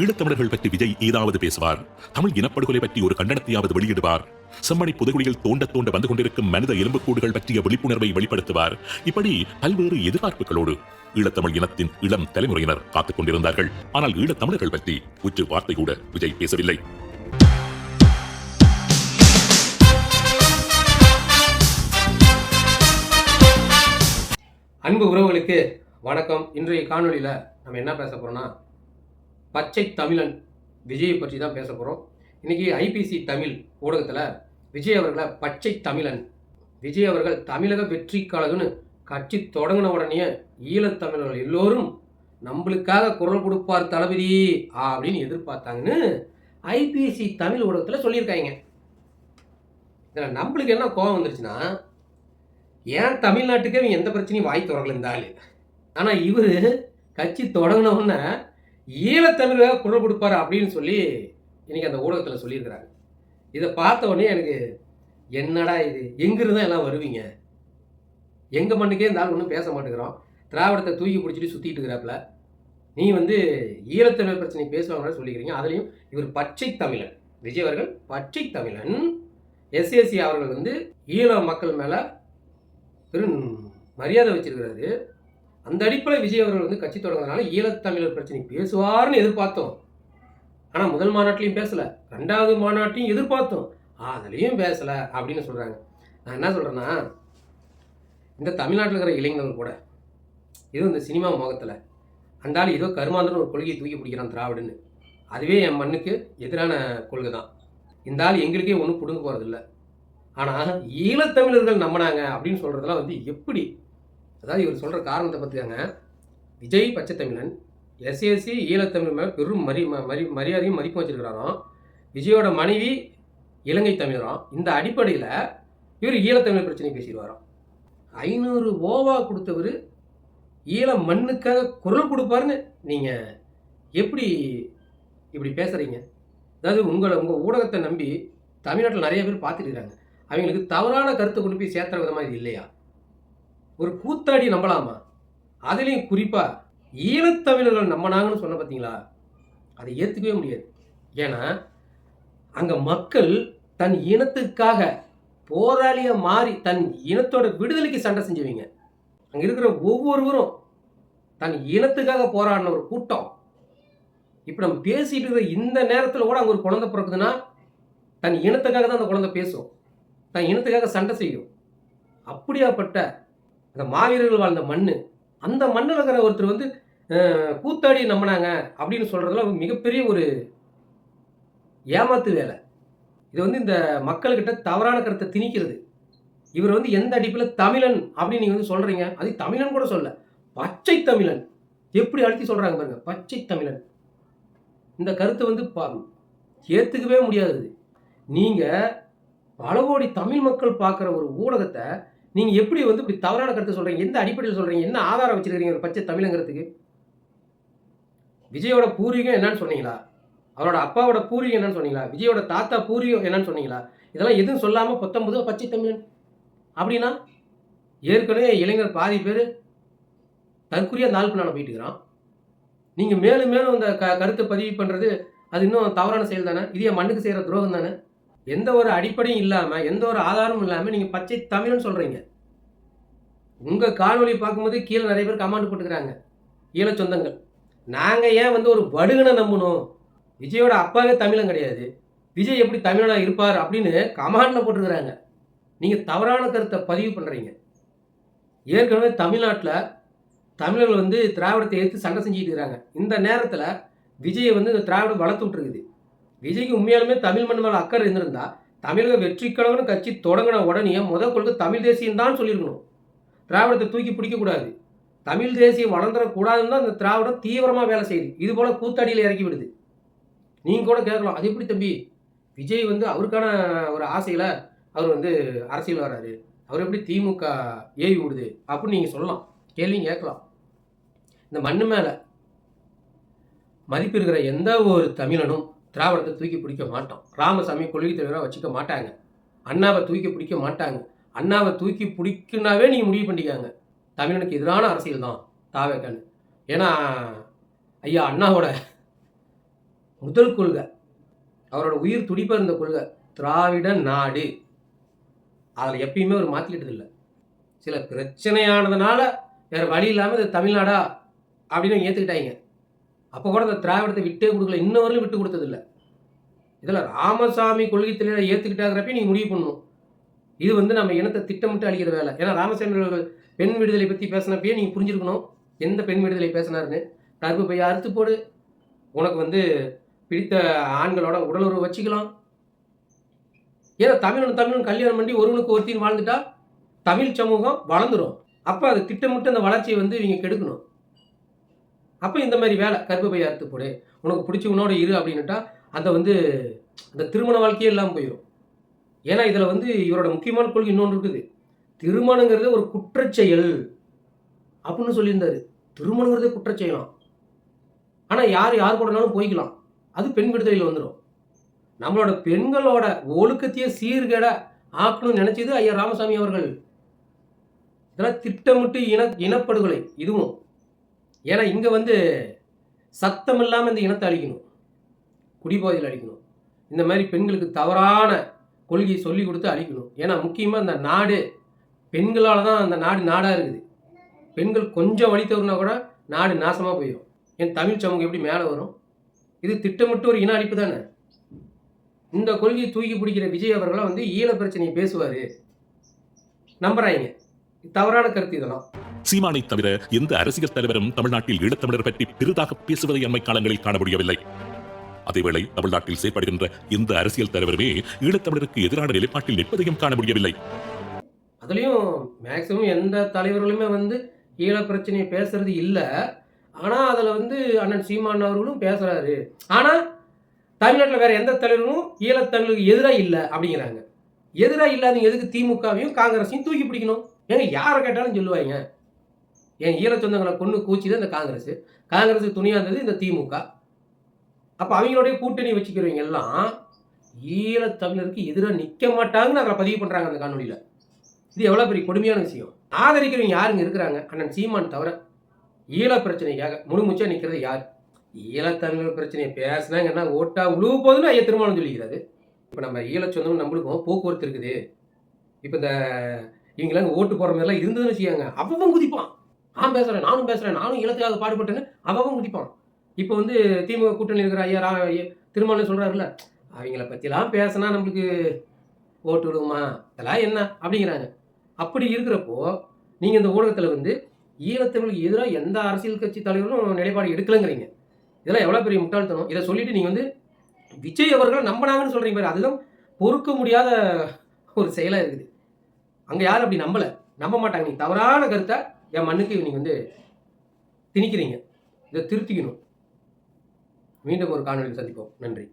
ஈழத்தமிழர்கள் பற்றி விஜய் ஏதாவது பேசுவார். தமிழ் இனப்படுகொலை பற்றி ஒரு கண்டனத்தையாவது வெளியிடுவார். செம்மணி புதைகுழியில் தோண்ட தோண்ட வந்து கொண்டிருக்கும் மனித எலும்புக்கூடுகள் பற்றிய விழிப்புணர்வை வெளிப்படுத்துவார். இப்படி பல்வேறு எதிர்பார்ப்புகளோடு ஈழத்தமிழ் இனத்தின் இளம் தலைமுறையினர் காத்துக் கொண்டிருந்தார்கள். ஆனால் ஈழத்தமிழர்கள் பற்றி உற்று வார்த்தை கூட விஜய் பேசவில்லை. அன்பு உறவுகளுக்கு வணக்கம். இன்றைய காணொலியில நம்ம என்ன பேச போகிறோம்னா பச்சை தமிழன் விஜயை பற்றி தான் பேச போகிறோம் இன்றைக்கி ஐபிசி தமிழ் ஊடகத்தில் விஜய் அவர்களை பச்சை தமிழன் விஜய் அவர்கள் தமிழக வெற்றி கழகம்னு கட்சி தொடங்கின உடனே ஈழத்தமிழர்கள் எல்லோரும் நம்மளுக்காக குரல் கொடுப்பார் தளபதி அப்படின்னு எதிர்பார்த்தாங்கன்னு ஐபிசி தமிழ் ஊடகத்தில் சொல்லியிருக்காங்க. இதில் நம்மளுக்கு என்ன கோபம் வந்துருச்சுன்னா ஏன் தமிழ்நாட்டுக்கே இவங்க எந்த பிரச்சனையும் வாய் திறக்கல இருந்தாலும் ஆனால் இவர் கட்சி தொடங்கின உடனே ஈழத்தமிழக குரல் கொடுப்பார் அப்படின்னு சொல்லி இன்னைக்கு அந்த ஊடகத்தில் சொல்லியிருக்கிறாங்க. இதை பார்த்த உடனே எனக்கு என்னடா இது? எங்கிருந்து எல்லாம் வருவீங்க? எங்கள் மண்ணுக்கே இந்த ஆள் ஒன்றும் பேச மாட்டேங்கிறோம் திராவிடத்தை தூக்கி பிடிச்சிட்டு சுற்றிட்டு இருக்கிறாப்புல. நீ வந்து ஈழத்தமிழ் பிரச்சனை பேசுவாங்கன்னு சொல்லிக்கிறீங்க. அதுலேயும் இவர் பச்சை தமிழன். விஜய் அவர்கள் பச்சை தமிழன். எஸ்எஸ்சி அவர்கள் வந்து ஈழ மக்கள் மேலே பெரும் மரியாதை வச்சிருக்கிறாரு. அந்த அடிப்படையில் விஜய் அவர்கள் வந்து கட்சி தொடங்குறதுனால ஈழத்தமிழர் பிரச்சனை பேசுவார்னு எதிர்பார்த்தோம். ஆனால் முதல் மாநாட்டிலையும் பேசலை ரெண்டாவது மாநாட்டையும் எதிர்பார்த்தோம். அதுலேயும் பேசலை அப்படின்னு சொல்கிறாங்க நான் என்ன சொல்கிறேன்னா இந்த தமிழ்நாட்டில் இருக்கிற இளைஞர்கள் கூட இது இந்த சினிமா முகத்தில் அந்த ஏதோ கருமாந்திரன் ஒரு கொள்கையை தூக்கி பிடிக்கிறான் திராவிடன்னு. அதுவே என் மண்ணுக்கு எதிரான கொள்கை தான் இந்த ஆள் எங்களுக்கே ஒன்றும் பிடுங்க போகிறதில்ல ஆனால் ஈழத்தமிழர்கள் நம்பினாங்க அப்படின்னு சொல்கிறதெல்லாம் வந்து எப்படி அதாவது இவர் சொல்கிற காரணத்தை பற்றியாங்க விஜய் பச்சை தமிழன் எஸ்எஸ்சி ஈழத்தமிழ் மேலே பெரும் மரி ம- மரி மரியாதையும் மதிப்பும் வச்சிருக்கிறாராம். விஜயோட மனைவி இலங்கை தமிழராம். இந்த அடிப்படையில் இவர் ஈழத்தமிழ் பிரச்சனை பேசிடுவாராம். ஐநூறு ஓவா கொடுத்தவர் ஈழ மண்ணுக்காக குரல் கொடுப்பாருன்னு நீங்கள் எப்படி இப்படி பேசுகிறீங்க அதாவது உங்களை உங்கள் ஊடகத்தை நம்பி தமிழ்நாட்டில் நிறைய பேர் பார்த்துட்டு இருக்காங்க. அவங்களுக்கு தவறான கருத்தை கொண்டு போய் சேர்த்துற விதமாக இது இல்லையா? ஒரு கூத்தாடி நம்பலாமா? அதுலேயும் குறிப்பாக ஈழத்தமிழர்கள் நம்பினாங்கன்னு சொன்ன பார்த்தீங்களா அதை ஏற்றுக்கவே முடியாது. ஏன்னா அங்கே மக்கள் தன் இனத்துக்காக போராளியாக மாறி தன் இனத்தோட விடுதலைக்கு சண்டை செஞ்சவங்க. அங்கே இருக்கிற ஒவ்வொருவரும் தன் இனத்துக்காக போராடின ஒரு கூட்டம். இப்போ நம்ம பேசிட்டு இருக்கிற இந்த நேரத்தில் கூட அங்கே ஒரு குழந்தை பிறக்குதுன்னா தன் இனத்துக்காக தான் அந்த குழந்தை பேசும். தன் இனத்துக்காக சண்டை செய்யும். அப்படியாப்பட்ட அந்த மாவீரர்கள் வாழ்ந்த மண் அந்த மண்ணில் இருக்கிற ஒருத்தர் வந்து கூத்தாடி நம்பினாங்க அப்படின்னு சொல்கிறதுல மிகப்பெரிய ஒரு ஏமாத்து வேலை. இது வந்து இந்த மக்கள்கிட்ட தவறான கருத்தை திணிக்கிறது. இவர் வந்து எந்த அடிப்பில் தமிழன் அப்படின்னு நீங்கள் வந்து சொல்கிறீங்க அது தமிழன் கூட சொல்ல. பச்சை தமிழன். எப்படி அழுத்தி சொல்கிறாங்க பாருங்க. பச்சை தமிழன். இந்த கருத்தை வந்து பா ஏற்றுக்கவே முடியாது நீங்கள் பல கோடி தமிழ் மக்கள் பார்க்குற ஒரு ஊடகத்தை நீங்கள் எப்படி வந்து இப்படி தவறான கருத்தை சொல்கிறீங்க எந்த அடிப்படையில் சொல்கிறீங்க என்ன ஆதாரம் வச்சுருக்கிறீங்க ஒரு பச்சை தமிழங்கிறதுக்கு? விஜயோட பூர்வீகம் என்னன்னு சொன்னீங்களா? அவரோட அப்பாவோட பூர்வீகம் என்னன்னு சொன்னீங்களா? விஜயோட தாத்தா பூர்வீகம் என்னன்னு சொன்னீங்களா? இதெல்லாம் எதுவும் சொல்லாமல் பத்தொன்பது பச்சை தமிழன். அப்படின்னா ஏற்கனவே இளைஞர் பாதி பேர் தற்குறியாக நாள் பின்னால போயிட்டு இருக்கிறான். நீங்கள் மேலும் மேலும் இந்த க கருத்தை பதிவு பண்ணுறது அது இன்னும் தவறான செயல் தானே? இது என் மண்ணுக்கு செய்கிற துரோகம் தானே? எந்த ஒரு அடிப்படையும் இல்லாமல் எந்த ஒரு ஆதாரமும் இல்லாமல் நீங்கள் பச்சை தமிழ்னு சொல்கிறீங்க உங்கள் காணொலி பார்க்கும்போது கீழே நிறைய பேர் கமாண்ட் போட்டுக்கிறாங்க. ஈழ சொந்தங்கள். நாங்கள் ஏன் வந்து ஒரு வடுகனை நம்பணும் விஜயோட அப்பாவே தமிழன் கிடையாது. விஜய் எப்படி தமிழனாக இருப்பார் அப்படின்னு கமாண்டில் போட்டுக்கிறாங்க. நீங்கள் தவறான கருத்தை பதிவு பண்ணுறீங்க ஏற்கனவே தமிழ்நாட்டில் தமிழர்கள் வந்து திராவிடத்தை எடுத்து சண்டை செஞ்சுட்டு இருக்கிறாங்க. இந்த நேரத்தில் விஜயை வந்து இந்த திராவிடம் வளர்த்து விட்டுருக்குது. விஜய்க்கு உண்மையாலுமே தமிழ் மண் மேலே அக்கறை இருந்திருந்தா தமிழக வெற்றி கழகம்னு கட்சி தொடங்கின உடனே முதல் கொள்கை தமிழ் தேசியம் தான் சொல்லியிருக்கணும். திராவிடத்தை தூக்கி பிடிக்கக்கூடாது தமிழ் தேசியம் வளர்ந்துடக்கூடாதுன்னு தான் அந்த திராவிடம் தீவிரமாக வேலை செய்யுது. இது போல் கூத்தடியில் இறக்கி விடுது. நீங்கள் கூட கேட்கலாம். அது எப்படி தம்பி? விஜய் வந்து அவருக்கான ஒரு ஆசையில் அவர் வந்து அரசியல் வராரு அவர் எப்படி திமுக ஏவி விடுது அப்படின்னு நீங்கள் சொல்லலாம். கேள்வியும் கேட்கலாம். இந்த மண்ணு மேலே மதிப்பு இருக்கிற எந்த ஒரு தமிழனும் திராவிடத்தை தூக்கி பிடிக்க மாட்டோம். ராமசாமி கொள்கை தலைவராக வச்சுக்க மாட்டாங்க. அண்ணாவை தூக்கி பிடிக்க மாட்டாங்க. அண்ணாவை தூக்கி பிடிக்குனாவே நீங்கள் முடிவு பண்ணிக்காங்க. தமிழனுக்கு எதிரான அரசியல் தான் தாவேக்கான்னு. ஏன்னா ஐயா அண்ணாவோட முதல் கொள்கை அவரோட உயிர் துடிப்பாக இருந்த கொள்கை திராவிட நாடு. அதில் எப்பயுமே அவர் மாற்றிக்கிட்டது இல்லை சில பிரச்சனையானதுனால வேறு வழி இல்லாமல் இது தமிழ்நாடா அப்படின்னு ஏற்றுக்கிட்டாங்க அப்போ கூட அந்த திராவிடத்தை விட்டே கொடுக்கல. இன்ன வரையிலும் விட்டு கொடுத்ததில்ல. இதில் ராமசாமி கொள்கை தலைவரை ஏற்றுக்கிட்டாங்கிறப்ப நீங்கள் முடிவு பண்ணணும். இது வந்து நம்ம இனத்தை திட்டமிட்டு அழிக்கிற வேலை. ஏன்னா ராமசாமி அவர்கள் பெண் விடுதலை பற்றி பேசினப்பயே நீங்கள் புரிஞ்சிருக்கணும் எந்த பெண் விடுதலை பேசினாருன்னு. கருப்பு பைய அறுத்து போடு. உனக்கு வந்து பிடித்த ஆண்களோட உடலுறவு வச்சுக்கலாம். ஏன்னா தமிழன் தமிழன் கல்யாணம் பண்ணி ஒருவனுக்கு ஒருத்தின்னு வாழ்ந்துட்டா தமிழ் சமூகம் வளர்ந்துடும் அப்போ அது திட்டமிட்டு அந்த வளர்ச்சியை வந்து இவங்க கெடுக்கணும். அப்போ இந்த மாதிரி வேலை கருப்பு பைய அறுத்து போடு. உனக்கு பிடிச்சவனோட இரு அப்படின்னுட்டா அந்த வந்து அந்த திருமண வாழ்க்கையே இல்லாமல் போயிடும் ஏன்னா இதில் வந்து இவரோட முக்கியமான கொள்கை இன்னொன்று இருக்குது. திருமணங்கிறது ஒரு குற்றச்செயல் அப்படின்னு சொல்லியிருந்தாரு. திருமணங்கிறதே குற்றச்செயலாம். ஆனால் யார் யார் கூடனாலும் போய்க்கலாம். அது பெண் விடுதலையில் வந்துடும் நம்மளோட பெண்களோட ஒழுக்கத்தையே சீர்கேட ஆக்கணும்னு நினைச்சது ஐயா ராமசாமி அவர்கள். இதெல்லாம் திட்டமிட்டு இன இனப்படுகொலை. இதுவும் ஏன்னா இங்கே வந்து சத்தம் இல்லாமல் இந்த இனத்தை அழிக்கணும். குடிபோதையில் அழிக்கணும். இந்த மாதிரி பெண்களுக்கு தவறான கொள்கையை சொல்லி கொடுத்து அழிக்கணும். ஏன்னா முக்கியமாக இந்த நாடு பெண்களால் தான் அந்த நாடு நாடாக இருக்குது. பெண்கள் கொஞ்சம் வழி தவறுனா கூட நாடு நாசமாக போயிடும் என் தமிழ் சமூகம் எப்படி மேலே வரும்? இது திட்டமிட்டு ஒரு இன அழிப்பு தானே. இந்த கொள்கையை தூக்கி பிடிக்கிற விஜய் அவர்களாம் வந்து ஈழ பிரச்சனையை பேசுவார். நம்புகிறாங்க தவறான கருத்து இதெல்லாம். சீமானை தவிர எந்த அரசியல் தலைவரும் தமிழ்நாட்டில் ஈழத்தமிழர் பற்றி பெரிதாக பேசுவதை அண்மை காலங்களில் காண முடியவில்லை. அதேவேளை தமிழ்நாட்டில் செயற்படுகின்ற எந்த அரசியல் தலைவருமே ஈழத்தமிழருக்கு எதிரான நிலைப்பாட்டில் நிற்பதையும் காண முடியவில்லை. அதுலேயும் மேக்சிமம் எந்த தலைவர்களுமே வந்து ஈழ பிரச்சனையை பேசுறது இல்லை. ஆனால் அதில் வந்து அண்ணன் சீமான் அவர்களும் பேசுகிறாரு ஆனால் தமிழ்நாட்டில் வேற எந்த தலைவரும் ஈழத்தமிழுக்கு எதிராக இல்லை அப்படிங்கிறாங்க. எதிராக இல்லாதவங்க எதுக்கு திமுகவையும் காங்கிரஸையும் தூக்கி பிடிக்கணும்? ஏங்க யாரை கேட்டாலும் சொல்லுவாங்க. என் ஈழ சொந்தங்களை கொண்டு கூச்சிது இந்த காங்கிரஸ். காங்கிரஸ் துணியாக இருந்தது இந்த திமுக. அப்போ அவங்களுடைய கூட்டணி வச்சுக்கிறவங்க எல்லாம் ஈழத்தமிழருக்கு எதிராக நிற்க மாட்டாங்கன்னு அதில் பதிவு பண்ணுறாங்க அந்த காணொலியில் இது எவ்வளோ பெரிய கொடுமையான விஷயம். ஆதரிக்கிறவங்க யாருங்க இருக்கிறாங்க? அண்ணன் சீமான் தவிர ஈழ பிரச்சனைக்காக முழுமுச்சா நிற்கிறது யார்? ஈழத்தமிழர் பிரச்சனையை பேசினாங்கன்னா ஓட்டா உழுவு போதுன்னு ஐயா திருமணம் சொல்லிக்கிறாரு. இப்போ நம்ம ஈழச்சொந்தம் நம்மளுக்கும் போக்குவரத்து இருக்குது. இப்போ இந்த இவங்களாம் ஓட்டு போகிற மாதிரிலாம் இருந்ததுன்னு வச்சுக்காங்க. அப்பவும் குதிப்பான். நான் பேசுகிறேன் நானும் பேசுகிறேன் நானும் ஈழத்துக்காக பாடுபட்டேன்னு அவன் குதிப்பான் இப்போ வந்து திமுக கூட்டணி இருக்கிற ஐயா ரா- ஐயா திருமணம் சொல்கிறாருல்ல அவங்கள பற்றிலாம் பேசினா நம்மளுக்கு ஓட்டு விடுமா இதெல்லாம் என்ன? அப்படிங்கிறாங்க அப்படி இருக்கிறப்போ நீங்கள் இந்த ஊடகத்தில் வந்து ஈழத்தமிழுக்கு எதிராக எந்த அரசியல் கட்சி தலைவரும் நிலைப்பாடு எடுக்கலைங்கிறீங்க. இதெல்லாம் எவ்வளோ பெரிய முட்டாள்தனம். இதை சொல்லிட்டு நீங்கள் வந்து விஜய் அவர்களை நம்பினாங்கன்னு சொல்கிறீங்க பாரு அதுதான் பொறுக்க முடியாத ஒரு செயலாக இருக்குது. அங்கே யாரும் அப்படி நம்பலை. நம்ப மாட்டாங்க. நீ தவறான கருத்தை என் மண்ணுக்கு நீங்கள் வந்து திணிக்கிறீங்க. இதை திருத்திக்கணும். மீண்டும் ஒரு காணொலியில் சந்திப்போம். நன்றி.